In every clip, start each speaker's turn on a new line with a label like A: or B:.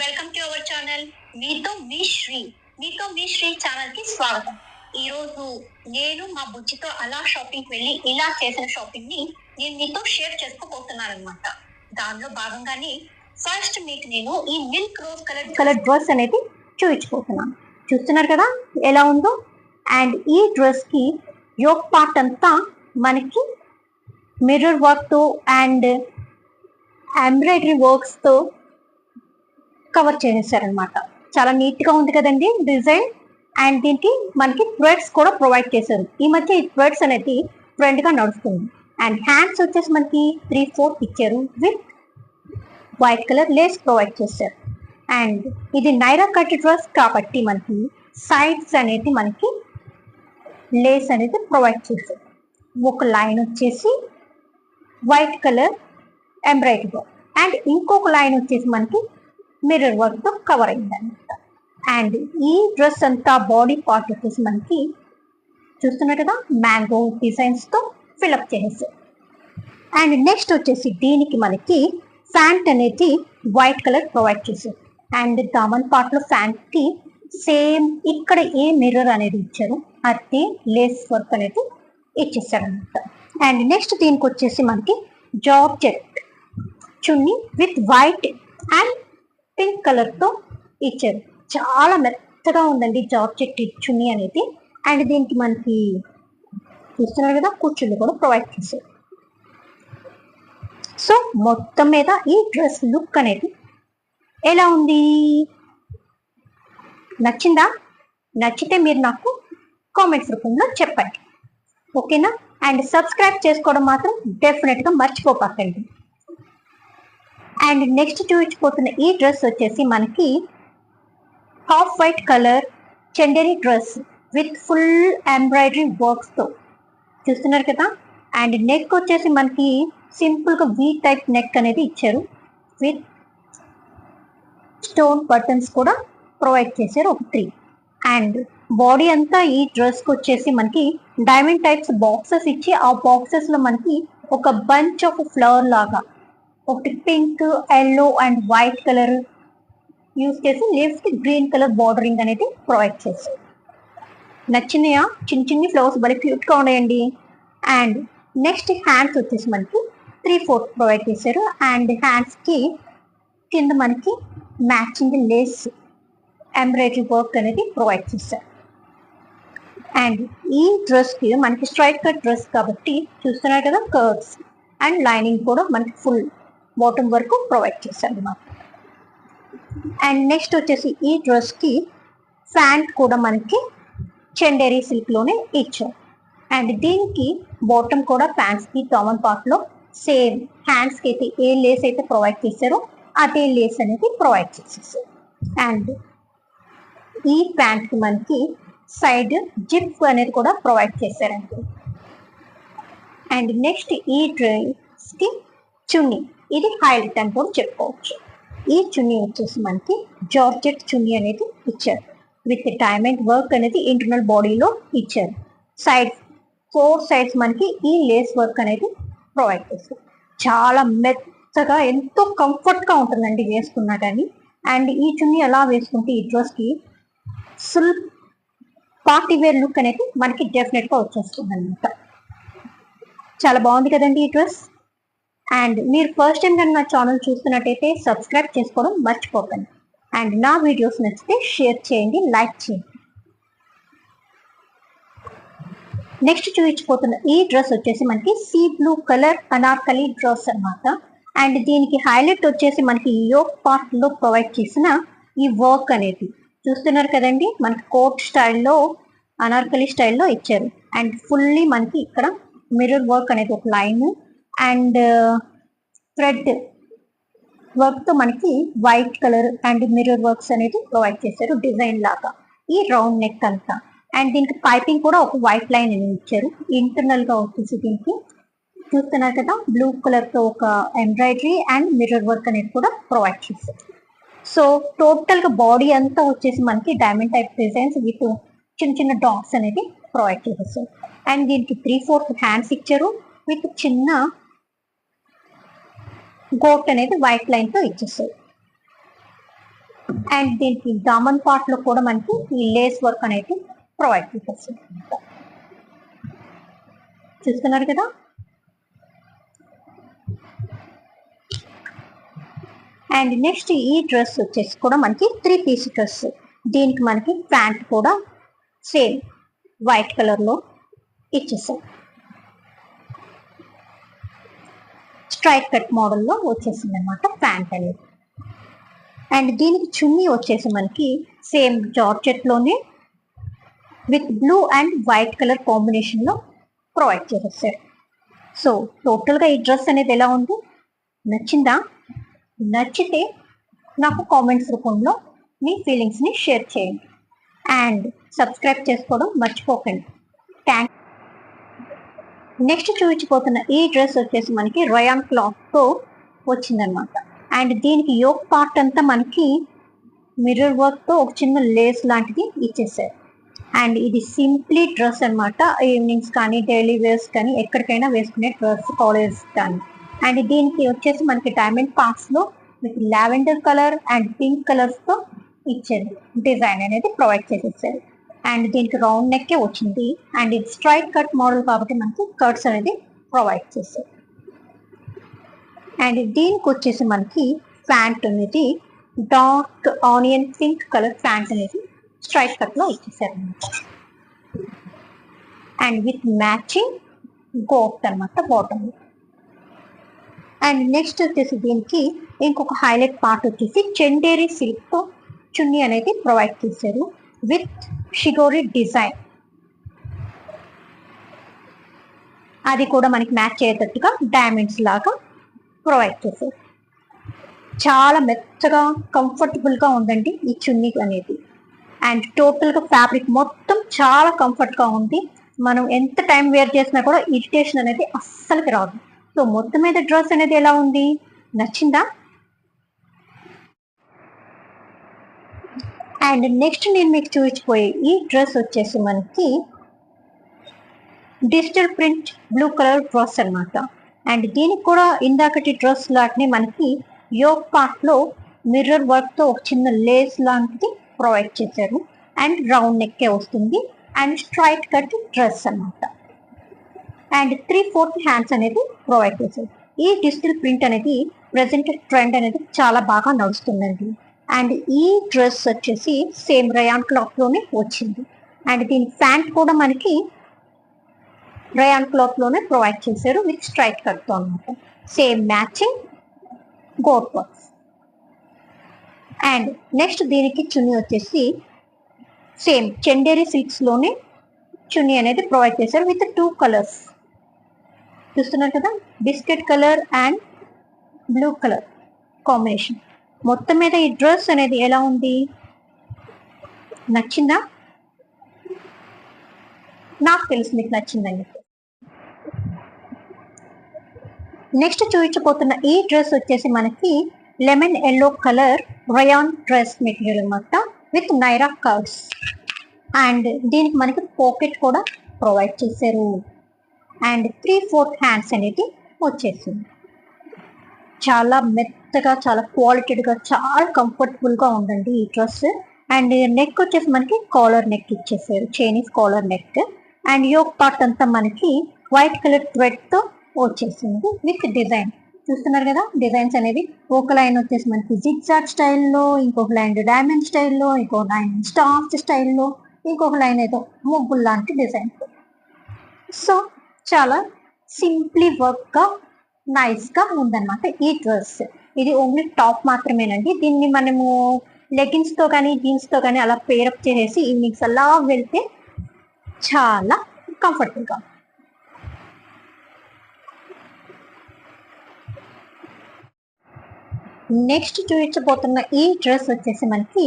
A: Welcome to our channel మీతో మీ శ్రీ మీతో మీ శ్రీ ఛానల్కి స్వాగతం. ఈ రోజు నేను మా బుజ్జితో అలా షాపింగ్ వెళ్ళి ఇలా చేసిన షాపింగ్ని నేను మీతో షేర్ చేసుకోబోతున్నాను అనమాట దానిలో భాగంగానే ఫస్ట్ మీకు నేను ఈ milk rose colour colour dress అనేది చూపించబోతున్నాను. చూస్తున్నారు కదా ఎలా ఉందో? అండ్ ఈ డ్రెస్కి యోక్ పార్ట్ అంతా మనకి మిర్రర్ వర్క్తో అండ్ ఎంబ్రాయిడరీ వర్క్స్తో కవర్ చేసేసారనమాట చాలా నీట్గా ఉంది కదండి డిజైన్. అండ్ దీనికి మనకి థ్రెడ్స్ కూడా ప్రొవైడ్ చేశారు. ఈ మధ్య ఈ థ్రెడ్స్ అనేది ట్రెండ్గా నడుస్తుంది. అండ్ హ్యాండ్స్ వచ్చేసి మనకి త్రీ ఫోర్త్ ఇచ్చారు. With white colour lace provide చేశారు. అండ్ ఇది నైరా కట్ డ్రెస్ కాబట్టి మనకి సైడ్స్ అనేది మనకి లేస్ అనేది ప్రొవైడ్ చేశారు. ఒక లైన్ వచ్చేసి వైట్ కలర్ ఎంబ్రాయిడరీ. అండ్ ఇంకొక లైన్ వచ్చేసి మనకి మిర్రర్ వర్క్తో కవర్ అయిందనమాట అండ్ ఈ డ్రెస్ అంతా బాడీ పార్ట్ వచ్చేసి మనకి చూస్తున్నారు కదా మ్యాంగో డిజైన్స్తో ఫిలప్ చేసేసారు. అండ్ నెక్స్ట్ వచ్చేసి దీనికి మనకి ఫ్యాంట్ అనేది వైట్ కలర్ ప్రొవైడ్ చేశారు అండ్ దామన్ పార్ట్లో సేమ్ ఇక్కడ ఏ మిర్రర్ అనేది ఇచ్చారు అదే లేస్ వర్క్ అనేది ఇచ్చేసారు అనమాట అండ్ నెక్స్ట్ దీనికి వచ్చేసి మనకి georgette chunni with white and pink కలర్తో ఇచ్చారు. చాలా మెత్తగా ఉందండి జార్జెట్ చున్నీ అనేది. అండ్ దీనికి మనకి చూస్తున్నారు కదా కుర్చీలు కూడా ప్రొవైడ్ చేశారు. సో మొత్తం మీద ఈ డ్రెస్ లుక్ అనేది ఎలా ఉంది? నచ్చిందా? నచ్చితే మీరు నాకు కామెంట్స్ రూపంలో చెప్పండి. ఓకేనా అండ్ సబ్స్క్రైబ్ చేసుకోవడం మాత్రం డెఫినెట్గా మర్చిపోపాకండి అండ్ నెక్స్ట్ చూపించిపోతున్న ఈ డ్రెస్ వచ్చేసి మనకి half white colour Chanderi dress with full embroidery వర్క్స్తో చూస్తున్నారు కదా? అండ్ నెక్ వచ్చేసి మనకి సింపుల్గా వీ టైప్ నెక్ అనేది ఇచ్చారు. విత్ స్టోన్ బటన్స్ కూడా ప్రొవైడ్ చేశారు ఒక త్రీ అండ్ బాడీ అంతా ఈ డ్రెస్కి వచ్చేసి మనకి డైమండ్ టైప్స్ బాక్సెస్ ఇచ్చి ఆ బాక్సెస్లో మనకి ఒక బంచ్ ఆఫ్ ఫ్లవర్ లాగా ఒకటి pink yellow and white colour use చేసి లెఫ్ట్కి గ్రీన్ కలర్ బార్డరింగ్ అనేది ప్రొవైడ్ చేస్తాం నచ్చినాయా? చిన్న చిన్ని ఫ్లవర్స్ భలే క్యూట్గా ఉన్నాయండి. అండ్ నెక్స్ట్ హ్యాండ్స్ వచ్చేసి మనకి త్రీ ఫోర్త్ ప్రొవైడ్ చేశారు. అండ్ హ్యాండ్స్కి కింద మనకి మ్యాచింగ్ లేస్ ఎంబ్రాయిడరీ వర్క్ అనేది ప్రొవైడ్ చేశారు. అండ్ ఈ డ్రెస్కి మనకి స్ట్రైట్ కట్ డ్రెస్ కాబట్టి చూస్తున్నారు కదా కర్వ్స్ అండ్ లైనింగ్ కూడా మనకి ఫుల్ బాటమ్ వరకు ప్రొవైడ్ చేశారు మాకు అండ్ నెక్స్ట్ వచ్చేసి ఈ డ్రెస్కి ప్యాంట్ కూడా మనకి చెండేరి సిల్క్లోనే ఇచ్చారు. అండ్ దీనికి బాటమ్ కూడా ప్యాంట్స్కి కామన్ పార్ట్లో సేమ్ హ్యాండ్స్కి అయితే ఏ లేస్ అయితే ప్రొవైడ్ చేశారో అదే లేస్ అనేది ప్రొవైడ్ చేసేసారు. అండ్ ఈ ప్యాంట్కి మనకి సైడ్ జిప్ అనేది కూడా ప్రొవైడ్ చేశారండి. అండ్ నెక్స్ట్ ఈ డ్రెస్కి చున్నీ. ఇది హై రిటర్న్ కూడా చెప్పుకోవచ్చు. ఈ చున్నీ వచ్చేసి మనకి జార్జెట్ చున్నీ అనేది ఇచ్చారు. విత్ డైమండ్ వర్క్ అనేది ఇంటర్నల్ బాడీలో ఇచ్చారు. సైడ్ ఫోర్ సైడ్స్ మనకి ఈ లేస్ వర్క్ అనేది ప్రొవైడ్ చేస్తారు. చాలా మెత్తగా ఎంతో కంఫర్ట్గా ఉంటుందండి వేసుకున్నా కానీ. అండ్ ఈ చున్నీ ఎలా వేసుకుంటే ఈ డ్రెస్కి ఫుల్ పార్టీ వేర్ లుక్ అనేది మనకి డెఫినెట్గా వచ్చేస్తుంది అనమాట చాలా బాగుంది కదండి ఈ డ్రెస్? అండ్ మీరు ఫస్ట్ టైం కనుక నా ఛానల్ చూస్తున్నట్టయితే సబ్స్క్రైబ్ చేసుకోవడం మర్చిపోకండి. అండ్ నా వీడియోస్ నచ్చితే షేర్ చేయండి లైక్ చేయండి. నెక్స్ట్ చూపించిపోతున్న ఈ డ్రెస్ వచ్చేసి మనకి sea blue colour Anarkali dress అన్నమాట. అండ్ దీనికి హైలైట్ వచ్చేసి మనకి యోక్ పార్ట్లో ప్రొవైడ్ చేసిన ఈ వర్క్ అనేది. చూస్తున్నారు కదండి మనకి కోట్ స్టైల్లో అనార్కలి స్టైల్లో ఇచ్చారు. అండ్ ఫుల్లీ మనకి ఇక్కడ మిర్రర్ వర్క్ అనేది ఒక లైన్ అండ్ థ్రెడ్ వర్క్తో మనకి white colour and mirror works అనేది ప్రొవైడ్ చేశారు డిజైన్ లాగా. ఈ రౌండ్ నెక్ అంతా. అండ్ దీనికి పైపింగ్ కూడా ఒక వైట్ లైన్ అనేది ఇచ్చారు. ఇంటర్నల్గా వచ్చేసి దీనికి చూస్తున్నారు కదా బ్లూ కలర్తో ఒక ఎంబ్రాయిడరీ అండ్ మిర్రర్ వర్క్ అనేది కూడా ప్రొవైడ్ చేశారు. సో టోటల్గా బాడీ అంతా వచ్చేసి మనకి డైమండ్ టైప్ డిజైన్స్ విత్ చిన్న చిన్న డాట్స్ అనేది ప్రొవైడ్ చేసేసారు అండ్ దీనికి త్రీ ఫోర్త్ హ్యాండ్స్ ఇచ్చారు. విత్ చిన్న గోట్ అనేది వైట్ లైన్తో ఇచ్చేసారు అండ్ దీనికి దామన్ పార్ట్లో కూడా మనకి ఈ లేస్ వర్క్ అనేది ప్రొవైడ్ చేసేస్తుంది చూస్తున్నారు కదా? అండ్ నెక్స్ట్ ఈ డ్రెస్ వచ్చేసి కూడా మనకి త్రీ పీస్ డ్రెస్ దీనికి మనకి ప్యాంట్ కూడా సేమ్ వైట్ కలర్లో ఇచ్చేసాం స్ట్రైట్ కట్ మోడల్లో వచ్చేసింది అనమాట ప్యాంట్ అనేది అండ్ దీనికి చున్నీ వచ్చేసి మనకి same జార్జెట్లోనే with blue and white colour కాంబినేషన్లో ప్రొవైడ్ చేసేసారు. సో టోటల్గా ఈ డ్రెస్ అనేది ఎలా ఉంది? నచ్చిందా? నచ్చితే నాకు కామెంట్స్ రూపంలో మీ ఫీలింగ్స్ని షేర్ చేయండి. అండ్ సబ్స్క్రైబ్ చేసుకోవడం మర్చిపోకండి. థ్యాంక్ నెక్స్ట్ చూపించిపోతున్న ఈ డ్రెస్ వచ్చేసి మనకి రయాన్ క్లాత్తో వచ్చిందనమాట అండ్ దీనికి యోక్ పార్ట్ అంతా మనకి మిర్రర్ వర్క్తో ఒక చిన్న లేస్ లాంటిది ఇచ్చేసారు. అండ్ ఇది సింప్లీ డ్రెస్ అన్నమాట. ఈవినింగ్స్ కానీ డైలీ వేర్స్ కానీ ఎక్కడికైనా వేసుకునే డ్రెస్ కాలేజ్ కానీ. అండ్ దీనికి వచ్చేసి మనకి డైమండ్ పార్ట్స్లో లావెండర్ కలర్ అండ్ పింక్ కలర్స్తో ఇచ్చారు. డిజైన్ అనేది ప్రొవైడ్ చేసేసారు. అండ్ దీనికి రౌండ్ నెక్కే వచ్చింది. అండ్ ఇది స్ట్రైట్ కట్ మోడల్ కాబట్టి మనకి కట్స్ అనేది ప్రొవైడ్ చేశారు అండ్ దీనికి వచ్చేసి మనకి ప్యాంట్ అనేది dark onion pink colour pant అనేది స్ట్రైట్ కట్లో ఇచ్చేసారు అనమాట అండ్ విత్ మ్యాచింగ్ గోట్ అనమాట బాటమ్ అండ్ నెక్స్ట్ వచ్చేసి దీనికి ఇంకొక హైలైట్ పార్ట్ వచ్చేసి చెండేరి సిల్క్ చున్నీ అనేది ప్రొవైడ్ చేశారు. విత్ షిగోరి డిజైన్ అది కూడా మనకి మ్యాచ్ అయ్యేటట్టుగా డైమండ్స్ లాగా ప్రొవైడ్ చేశారు చాలా మెత్తగా కంఫర్టబుల్గా ఉందండి ఈ చున్నీ అనేది. అండ్ టోటల్గా ఫ్యాబ్రిక్ మొత్తం చాలా కంఫర్ట్గా ఉంది. మనం ఎంత టైం వేర్ చేసినా కూడా ఇరిటేషన్ అనేది అస్సలకి రాదు. సో మొత్తం మీద డ్రెస్ అనేది ఎలా ఉంది? నచ్చిందా? అండ్ నెక్స్ట్ నేను మీకు చూపించిపోయే ఈ డ్రెస్ వచ్చేసి మనకి digital print blue colour dress అన్నమాట. అండ్ దీనికి కూడా ఇందాకటి డ్రెస్ లాంటిని మనకి యోగ్ పార్ట్లో మిర్రర్ వర్క్తో ఒక చిన్న లేస్ లాంటిది ప్రొవైడ్ చేశారు. అండ్ రౌండ్ నెక్కే వస్తుంది. అండ్ స్ట్రైట్ కట్ డ్రెస్ అన్నమాట. అండ్ త్రీ ఫోర్త్ హ్యాండ్స్ అనేది ప్రొవైడ్ చేశారు. ఈ డిజిటల్ ప్రింట్ అనేది ప్రజెంట్ ట్రెండ్ అనేది చాలా బాగా నడుస్తుందండి. అండ్ ఈ డ్రెస్ వచ్చేసి సేమ్ రయాన్ క్లాత్లోనే వచ్చింది. అండ్ దీని ప్యాంట్ కూడా మనకి రయాన్ క్లాత్లోనే ప్రొవైడ్ చేశారు విత్ స్ట్రైట్ కట్తో అనమాట same matching gota works and next దీనికి చున్నీ వచ్చేసి సేమ్ చెండేరి సిల్క్స్లోనే చున్నీ అనేది ప్రొవైడ్ చేశారు విత్ టూ కలర్స్ చూస్తున్నారు కదా? Biscuit colour and blue colour combination మొత్తం మీద ఈ డ్రెస్ అనేది ఎలా ఉంది? నచ్చిందా? నాకు తెలుసు మీకు నచ్చిందని నెక్స్ట్ చూపించబోతున్న ఈ డ్రెస్ వచ్చేసి మనకి lemon yellow colour rayon dress material అనమాట విత్ నైరా కర్వ్స్. అండ్ దీనికి మనకి పాకెట్ కూడా ప్రొవైడ్ చేశారు. అండ్ త్రీ ఫోర్త్ హ్యాండ్స్ అనేది వచ్చేసింది. చాలా మెత్తగా చాలా క్వాలిటీగా చాలా కంఫర్టబుల్గా ఉందండి ఈ డ్రెస్ అండ్ నెక్ వచ్చేసి మనకి కాలర్ నెక్ ఇచ్చేసారు Chinese collar neck and yoke part అంతా మనకి వైట్ కలర్ థ్రెడ్తో వచ్చేసింది విత్ డిజైన్ చూస్తున్నారు కదా డిజైన్స్ అనేవి ఒక లైన్ వచ్చేసి మనకి జిగ్జాగ్ స్టైల్లో ఇంకొక లైన్ డైమండ్ స్టైల్లో ఇంకొక లైన్ స్టాఫ్ స్టైల్లో ఇంకొక లైన్ ఏదో ముగ్గులు లాంటి డిజైన్ సో చాలా సింప్లీ వర్క్గా నైస్గా ఉందన్నమాట ఈ డ్రెస్. ఇది ఓన్లీ టాప్ మాత్రమేనండి. దీన్ని మనము లెగిన్స్తో కానీ జీన్స్తో కానీ అలా పేరప్ చేసేసి ఈవినింగ్స్ అలా వెళ్తే చాలా కంఫర్టబుల్గా నెక్స్ట్ చూపించబోతున్న ఈ డ్రెస్ వచ్చేసి మనకి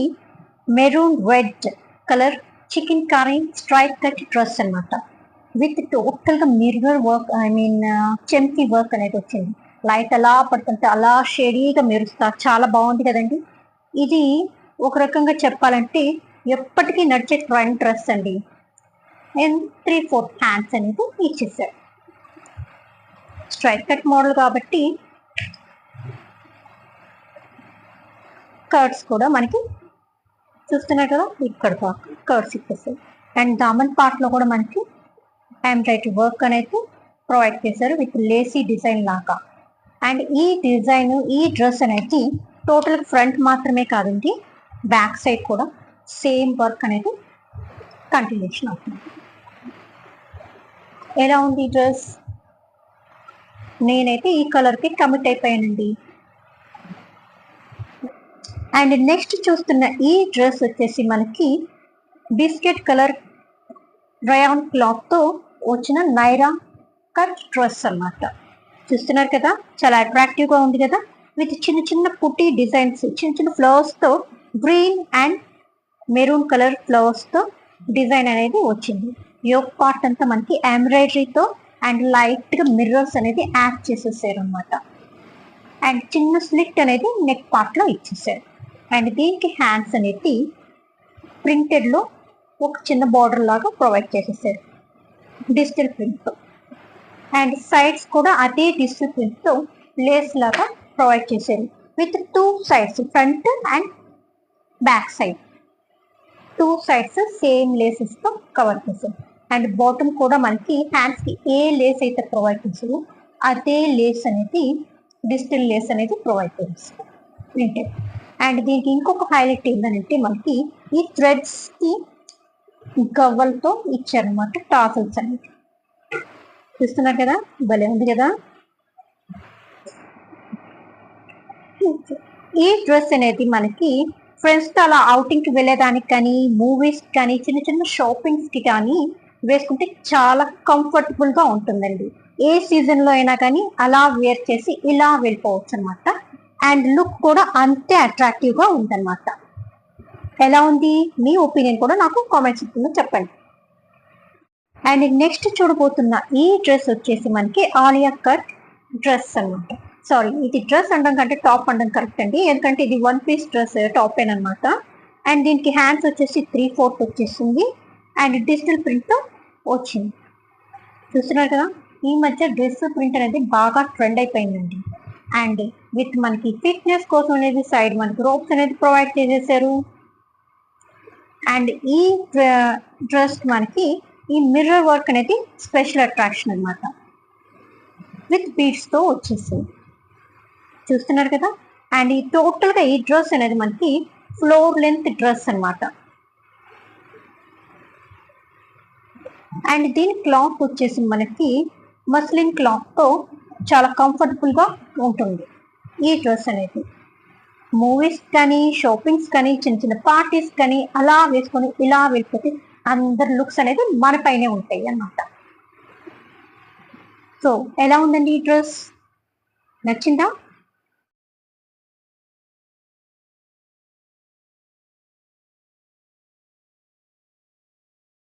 A: maroon red colour chikankari stripe cut dress అన్నమాట. విత్ టోటల్గా మిర్రర్ వర్క్ ఐ మీన్ చెంకి వర్క్ అనేది వచ్చింది. లైట్ అలా పడుతుంటే అలా షేడీగా మెరుస్తా చాలా బాగుంది కదండి. ఇది ఒక రకంగా చెప్పాలంటే ఎప్పటికీ నడిచే ట్రెండ్ డ్రెస్ అండి. అండ్ త్రీ ఫోర్త్ హ్యాండ్స్ అనేది ఇచ్చేసారు. స్ట్రైట్ కట్ మోడల్ కాబట్టి కర్ట్స్ కూడా మనకి చూస్తున్నారు కదా ఇక్కడ కర్డ్స్ ఇప్పేసారు అండ్ దామన్ పార్ట్లో కూడా మనకి ఎంబ్రాయిడరీ వర్క్ అనేది ప్రొవైడ్ చేశారు విత్ లేసీ డిజైన్ లాగా. అండ్ ఈ డిజైన్ ఈ డ్రెస్ అనేది టోటల్ ఫ్రంట్ మాత్రమే కాదండి బ్యాక్ సైడ్ కూడా సేమ్ వర్క్ అనేది కంటిన్యూషన్ అవుతుంది. ఎలా ఉంది ఈ డ్రెస్ నేనైతే ఈ కలర్కి కమిట్ అయిపోయానండి. అండ్ నెక్స్ట్ చూస్తున్న ఈ డ్రెస్ వచ్చేసి మనకి బిస్కెట్ కలర్ రయాన్ క్లాత్తో వచ్చిన నైరా కట్ డ్రెస్ అన్నమాట. చూస్తున్నారు కదా? చాలా అట్రాక్టివ్గా ఉంది కదా? విత్ చిన్న చిన్న పుట్టి డిజైన్స్ చిన్న చిన్న ఫ్లవర్స్తో గ్రీన్ అండ్ మెరూన్ కలర్ ఫ్లవర్స్తో డిజైన్ అనేది వచ్చింది. యోగ్ పార్ట్ అంతా మనకి ఎంబ్రాయిడరీతో అండ్ లైట్గా మిర్రర్స్ అనేది యాడ్ చేసేసారు అనమాట అండ్ చిన్న స్లిట్ అనేది నెక్ పార్ట్లో ఇచ్చేసారు. అండ్ దీనికి హ్యాండ్స్ అనేది ప్రింటెడ్లో ఒక చిన్న బార్డర్ లాగా ప్రొవైడ్ చేసేసారు. డిజిటల్ ప్రింట్తో అండ్ సైడ్స్ కూడా అదే డిజిటల్ ప్రింట్తో లేస్ లాగా ప్రొవైడ్ చేశారు. With two sides front and back side. Two sides same లేసెస్తో cover చేశారు. అండ్ బాటమ్ కూడా మనకి హ్యాండ్స్కి ఏ లేస్ అయితే ప్రొవైడ్ చేసారో అదే లేస్ అనేది డిజిటల్ లేస్ అనేది ప్రొవైడ్ చేస్తారు ప్రింటెడ్ అండ్ దీనికి ఇంకొక హైలైట్ ఏంటంటే మనకి ఈ థ్రెడ్స్కి గవ్వలతో ఇచ్చారనమాట టాసల్స్ అనేది చూస్తున్నారు కదా? భలే ఉంది కదా? ఈ డ్రెస్ అనేది మనకి ఫ్రెండ్స్తో అలా అవుటింగ్కి వెళ్ళేదానికి కానీ మూవీస్ కానీ చిన్న చిన్న షాపింగ్స్కి కానీ వేసుకుంటే చాలా కంఫర్టబుల్గా ఉంటుందండి. ఏ సీజన్లో అయినా కానీ అలా వేర్ చేసి ఇలా వెళ్ళిపోవచ్చు అనమాట అండ్ లుక్ కూడా అంతే అట్రాక్టివ్గా ఉందన్నమాట ఎలా ఉంది? మీ ఒపీనియన్ కూడా నాకు కామెంట్ సెక్షన్లో చెప్పండి. అండ్ నెక్స్ట్ చూడబోతున్న ఈ డ్రెస్ వచ్చేసి మనకి ఆలియా కట్ డ్రెస్ అన్నమాట. సారీ ఇది డ్రెస్ అనడం కంటే టాప్ అనడం కరెక్ట్ అండి. ఎందుకంటే ఇది వన్ పీస్ డ్రెస్ టాప్ అనమాట అండ్ దీనికి హ్యాండ్స్ వచ్చేసి త్రీ ఫోర్త్ వచ్చేసింది. అండ్ డిజిటల్ ప్రింట్ వచ్చింది. చూస్తున్నారు కదా? ఈ మధ్య డ్రెస్ ప్రింట్ అనేది బాగా ట్రెండ్ అయిపోయిందండి. అండ్ విత్ మనకి ఫిట్నెస్ కోసం అనేది సైడ్ మనకి రోప్స్ అనేది ప్రొవైడ్ చేసేసారు. అండ్ ఈ డ్రెస్ మనకి ఈ మిర్రర్ వర్క్ అనేది స్పెషల్ అట్రాక్షన్ అనమాట విత్ బీడ్స్తో వచ్చేసింది చూస్తున్నారు కదా? అండ్ ఈ టోటల్గా ఈ డ్రెస్ అనేది మనకి ఫ్లోర్ లెంత్ డ్రెస్ అన్నమాట. అండ్ దీని క్లాత్ వచ్చేసి మనకి మస్లిన్ క్లాత్తో చాలా కంఫర్టబుల్గా ఉంటుంది ఈ డ్రెస్ అనేది. మూవీస్ కానీ షాపింగ్స్ కానీ చిన్న చిన్న పార్టీస్ కానీ అలా వేసుకొని ఇలా వెళ్ళిపోతే అందరి లుక్స్ అనేది మన పైనే ఉంటాయి అన్నమాట. సో ఎలా ఉందండి ఈ డ్రెస్ నచ్చిందా?